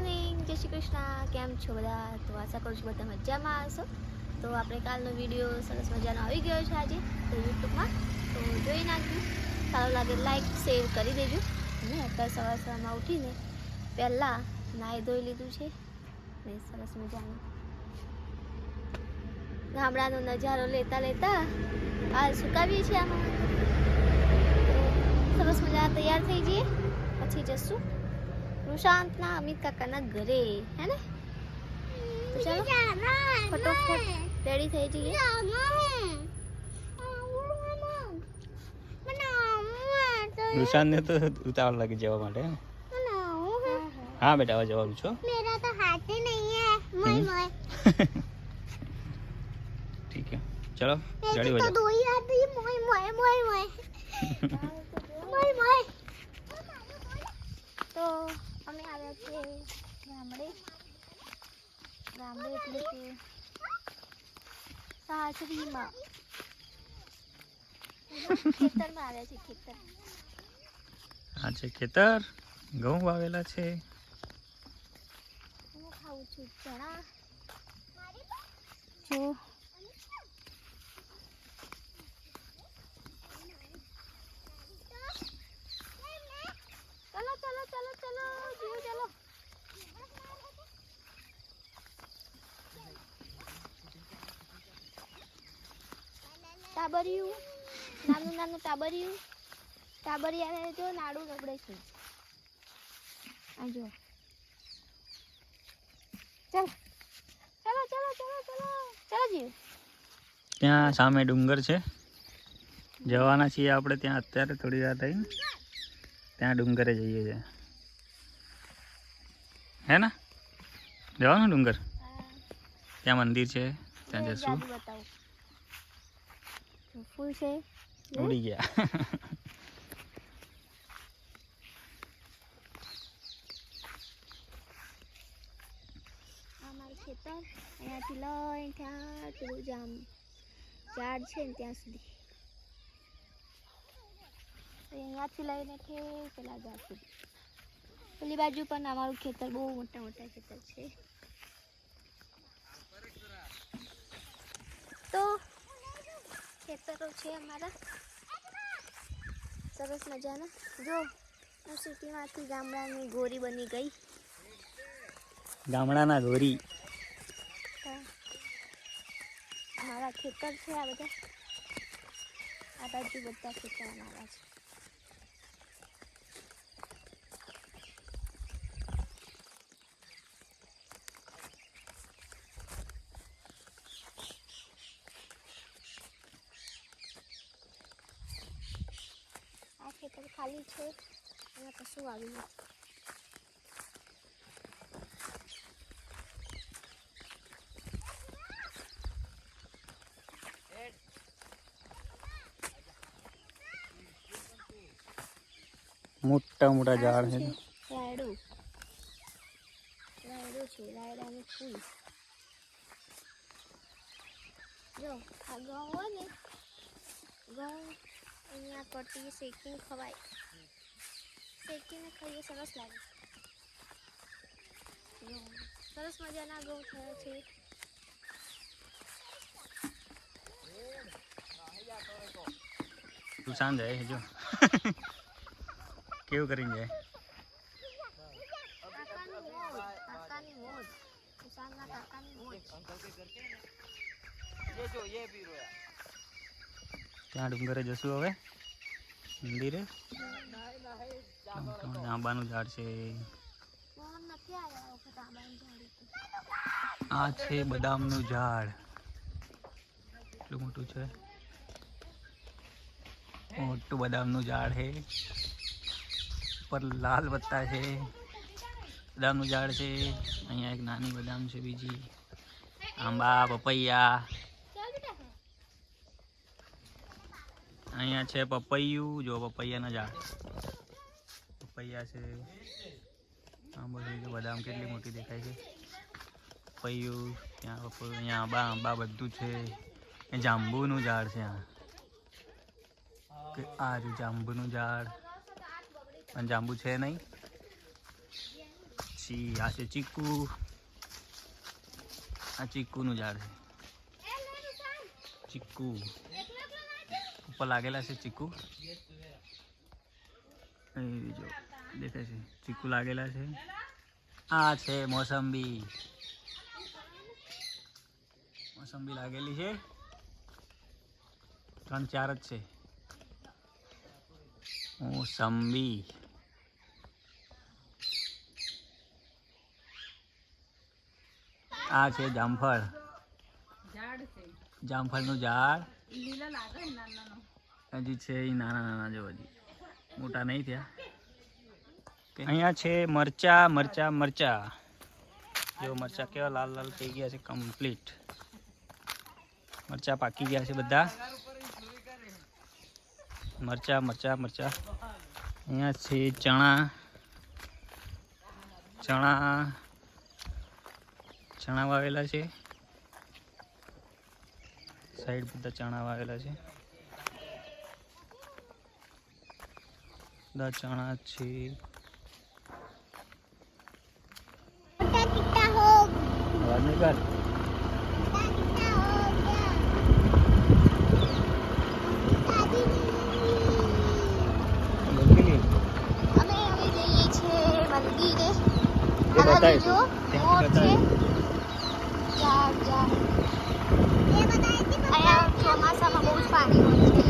Morning, જય શ્રી કૃષ્ણ. કેમ છો બધા? તો આશા કરું છું બધા મજામાં આવશો તો આપણે કાલનો વીડિયો સરસ મજાનો આવી ગયો છે આજે તો યુટ્યુબમાં. તો જોઈ નાખજો. સારું લાગે લાઈક શેર કરી દેજો. અને અત્યારે સવાર સવારમાં ઉઠીને પહેલાં નાહી ધોઈ લીધું છે. ને સરસ મજાનું. ગામડાનો નજારો લેતા લેતા હાલ સુકાવીએ છીએ આમાં. સરસ મજા તૈયાર થઈ જઈએ. પછી જશું. સુશાંત ના અમિત કાકાના ઘરે હે ને ફટોફટ રેડી થઈ જઈએ સુશાંતને તો ઉતાવળ લાગે જવા માટે હા બેટા હવે જવાનું છો મેરા તો હાથે નહીં હે મોય મોય ઠીક હે ચલો રેડી હો તો દોઈ આતી મોય મોય મોય મોય મોય મોય સાસરીમાં ખેતરમાં આવે છે ખેતર. આ છે ખેતર ઘઉં વાવેલા છે. હું ખાઉં છું ચણા જો ચલો ચલો ચલો ચલો જીવ ચલો ટાબરિયું. નાનું નાનું ટાબરિયું. ટાબરિયાને જો નાડું નબળે છે. આ જો ચાલ. ચાલો ચાલો ચાલો ચાલો. ચાલો જીવ. ત્યાં સામે ડુંગર છે. જવાના છીએ આપણે ત્યાં અત્યારે થોડી વાર થઈ ત્યાં ડુંગરે જઈએ છીએ. હે ને? જવાનું ડુંગર? ત્યાં મંદિર છે ત્યાં જશું. ફૂલ છે. ઉડી ગયા. આ ખેતર. અહીંયાથી લઈને ત્યાં પેલું જામ ઝાડ છે ને ત્યાં સુધી. અહીંયાથી લઈને ઠેક પેલા ઝાડ સુધી. પેલી બાજુ પણ અમારું ખેતર બહુ મોટા મોટા ખેતર છે. તો ખેતરો છે અમારા. સરસ મજાના. જો હું સિટીમાંથી ગામડાની ગોરી બની ગઈ. ગામડાના ગોરી. મારા ખેતર છે આ બધા. આ બાજુ બધા ખેતર અમારા છે આ ખેતર ખાલી છે અહીંયા કશું આવ્યું મોટા મોટા ઝાડ છે રાયડાનું ફૂલ. જો, આ ઘઉં હોય ને, ઘઉં અહીંયા કટી શેકીને ખવાય. શેકીને ખાઈએ સરસ લાગે સરસ મજાના ગૌ થયા છે તું શાંત જાય જો. કેવું કરીને જાય? ત્યાં ડુંગરે જશું હવે? મંદિરે? આંબાનું ઝાડ છે. આ છે બદામનું ઝાડ. કેટલું મોટું છે. મોટું બદામનું ઝાડ છે. ઉપર લાલ પત્તા છે. બદામનું ઝાડ છે. અહીંયા એક નાની બદામ છે બીજી. આંબા પપૈયા. અહીંયા છે પપૈયું. જો પપૈયાના ઝાડ. પપૈયા છે. આ બધું બદામ કેટલી મોટી દેખાય છે. પૈયું, ત્યાં અહીંયા આંબા આંબા બધું છે. જાંબુનું ઝાડ છે આ. કે જાંબુનું ઝાડ. અને જાંબુ છે નહીં? પછી આ છે ચીકુ. આ ચીકુનું ઝાડ છે. ચીકુ. ઉપર લાગેલા છે ચીકુ. જો. દેખાય છે. ચીકુ લાગેલા છે. આ છે મોસંબી. મોસંબી લાગેલી છે. ત્રણ ચાર જ છે. મોસંબી. આ છે જામફળ. જામફળનું ઝાડ. હજી છે એ નાના નાના જો હજી. મોટા નહીં થયા. અહીંયા છે મરચા મરચા મરચા. જો મરચા કેવા લાલ લાલ થઈ ગયા છે કમ્પ્લીટ મરચા પાકી ગયા છે બધા. મરચા મરચા મરચા. અહીંયા છે ચણા. ચણા. ચણા વાવેલા છે. સાઈડ બધા ચણા વાવેલા છે. બધા ચણા છે અવાજ નહીં કર બોલતી નહીં. અમે હવે જઈએ છીએ મંદિરે એ આવા બતાય જો છે. મોર છે બતાય. ઝાડ ઝાડ અહીંયા ચોમાસામાં બહુ જ પાણી હોય છે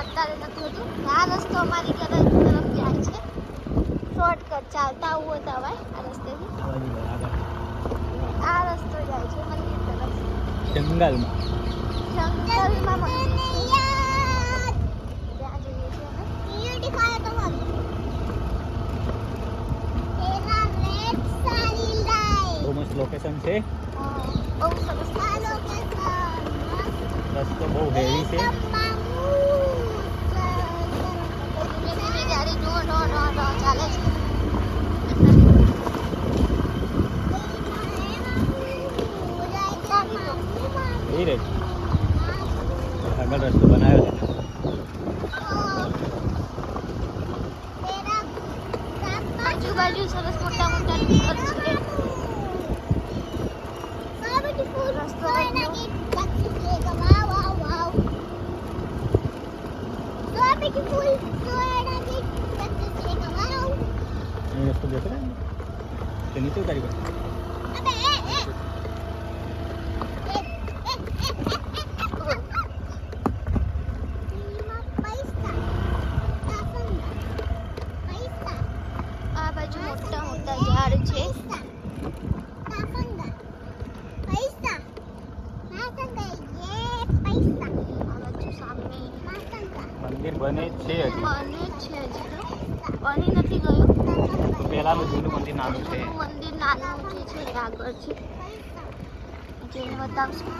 અત્યારે નથી હોતું. આ રસ્તો અમારી ઘર તરફ જાય છે. શોર્ટકટ ચાલતા આવવું હોય તો આ રસ્તેથી અવાજ નહીં કર, આગળ. આ રસ્તો જાય છે મંદિર તરફ. જંગલમાં. લોકેશન છે અ, બહુ સરસ રસ્તો બહુ હેવી છે ધીમે ધીમે ગાડી ડો ડો ડો ડો ચાલે છે એ રે આગળ રસ્તો બનાવ્યો છે આજુબાજુ સરસ મોટા મોટા ડુંગર છે રસ્તો અહીં રસ્તો દેખાય ને તે નીચે ઉતારી પડે આ બાજુ મોટા મોટા ઝાડ છે આ બાજુ સામે મંદિર બને છે હજી. બને છે હજી બની નથી ગયું. પહેલાનું જૂનું મંદિર નાનું છે. મંદિર નાનું જે છે આગળ છે. જઈને બતાવશું.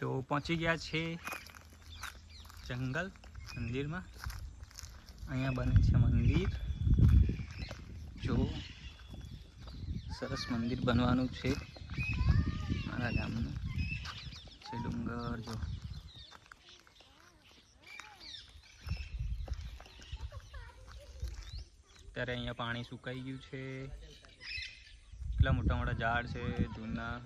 તો પહોંચી ગયા છે જંગલ મંદિરમાં. અહીંયા બને છે મંદિર. જો સરસ મંદિર બનવાનું છે. મારા ગામનું. છે ડુંગર, જો. અત્યારે અહીંયા પાણી સુકાઈ ગયું છે. એટલા મોટા મોટા ઝાડ છે, જૂના.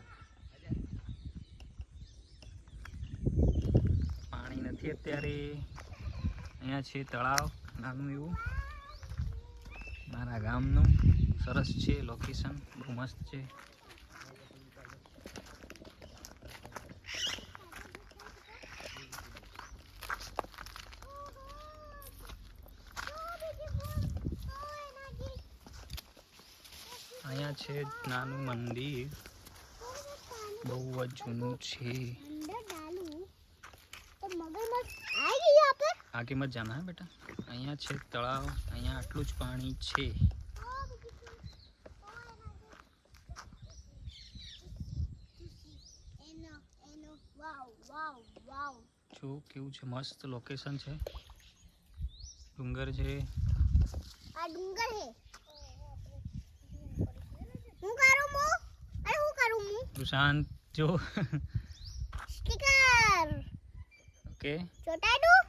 પાણી નથી અત્યારે. અહીંયા છે તળાવ, નાનું એવું. મારા ગામનું. સરસ છે લોકેશન બહુ મસ્ત છે. અહીંયા છે નાનું મંદિર. બહુ જ જૂનું છે. આગે મત જાના હે બેટા? અહીંયા છે તળાવ અહીંયા આટલું જ પાણી છે. જો કેવું છે મસ્ત લોકેશન છે. ડુંગર છે. આ ડુંગર હે હું કરું હું અરે હું કરું હું પ્રશાંત જો. સ્ટીકર. ઓકે. ચોટાડું?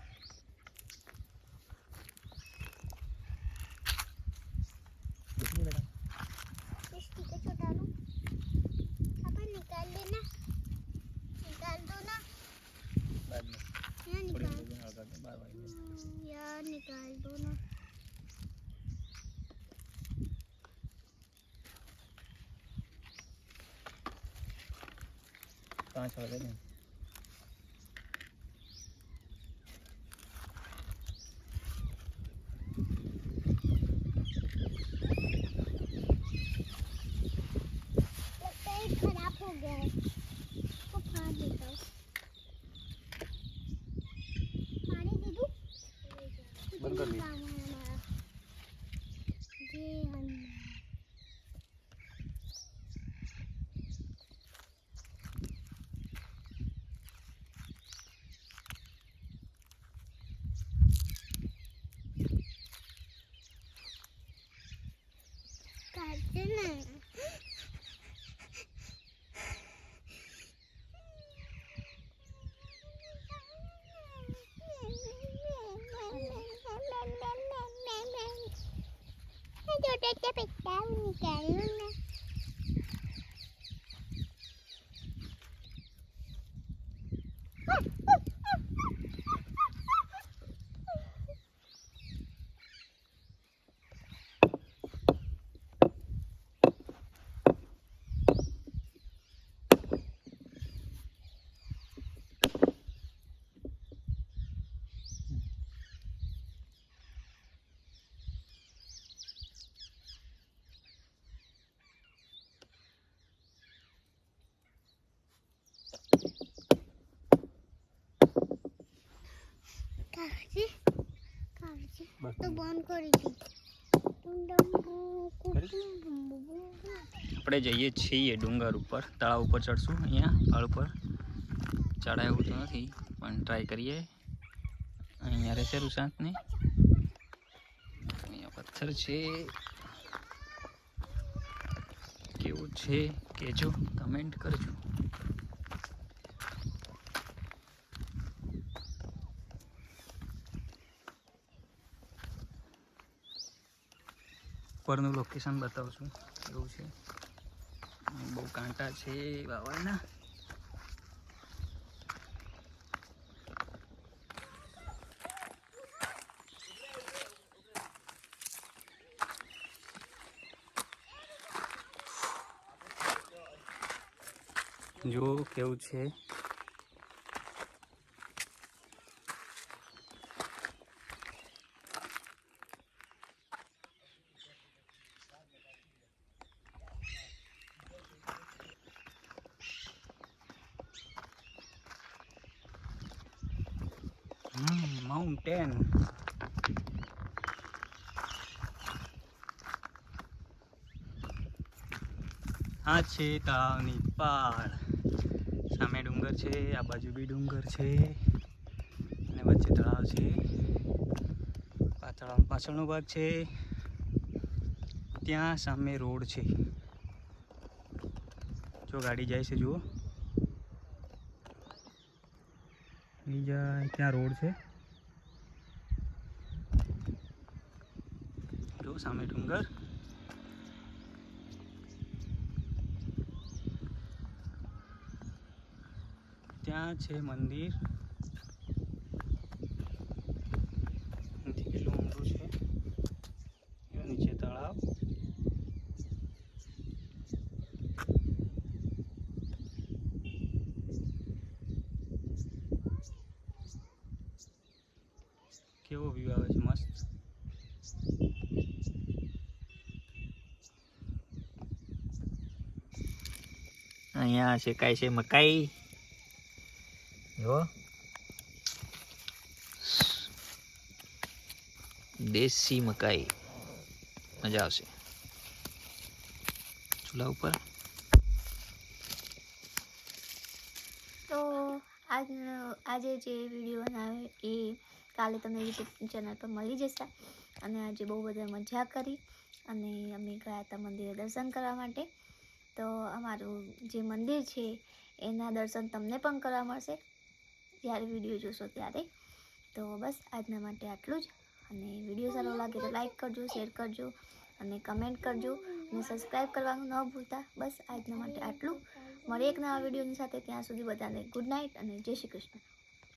kagad yan. Let's. આપણે જઈએ છીએ ડુંગર ઉપર તળાવ ઉપર ચડશું અહીંયા તળ ઉપર ચડાયું તો નથી પણ ટ્રાય કરીએ. અહીંયા રહેશે રૂસાંતને અહીંયા પથ્થર છે. કેવું છે? કેજો કમેન્ટ કરજો. ઉપરનું લોકેશન બતાવશું એવું છે. બહુ કાંટા છે વાવરના જો કેવું છે. આ છે તળાવની પાળ. સામે ડુંગર છે, આ બાજુ બી ડુંગર છે. અને વચ્ચે તળાવ છે. પાછળ પાછળનો ભાગ છે. ત્યાં સામે રોડ છે. જો ગાડી જાય છે, જુઓ. બીજા ત્યાં રોડ છે. જો, સામે ડુંગર. ત્યાં છે મંદિર. કેટલું ઊંડું છે? નીચે તળાવ. કેવો વ્યૂ આવે છે? મસ્ત. અહીંયા શેકાય છે, મકાઈ? જો દેશી મકાઈ. મજા આવશે. ચૂલા ઉપર? તો આજ આજે જે વીડિયો બનાવ્યો એ કાલે તમને યુટ્યુબ ચેનલ પર મળી જશે. અને આજે બહુ બધા મજા કરી. અને અમે ગયા હતા મંદિરે દર્શન કરવા માટે. તો અમારું જે મંદિર છે એના દર્શન તમને પણ કરવા મળશે. જ્યારે વીડિયો જોશો ત્યારે. તો બસ, આજના માટે આટલું જ. અને વીડિયો સારો લાગે તો લાઈક કરજો શેર કરજો અને કમેન્ટ કરજો અને સબસ્ક્રાઈબ કરવાનું ન ભૂલતા. બસ, આજના માટે આટલું. મળીએ એક નવા વિડીયોની સાથે. ત્યાં સુધી બધાને ગુડ નાઇટ અને જય શ્રી કૃષ્ણ.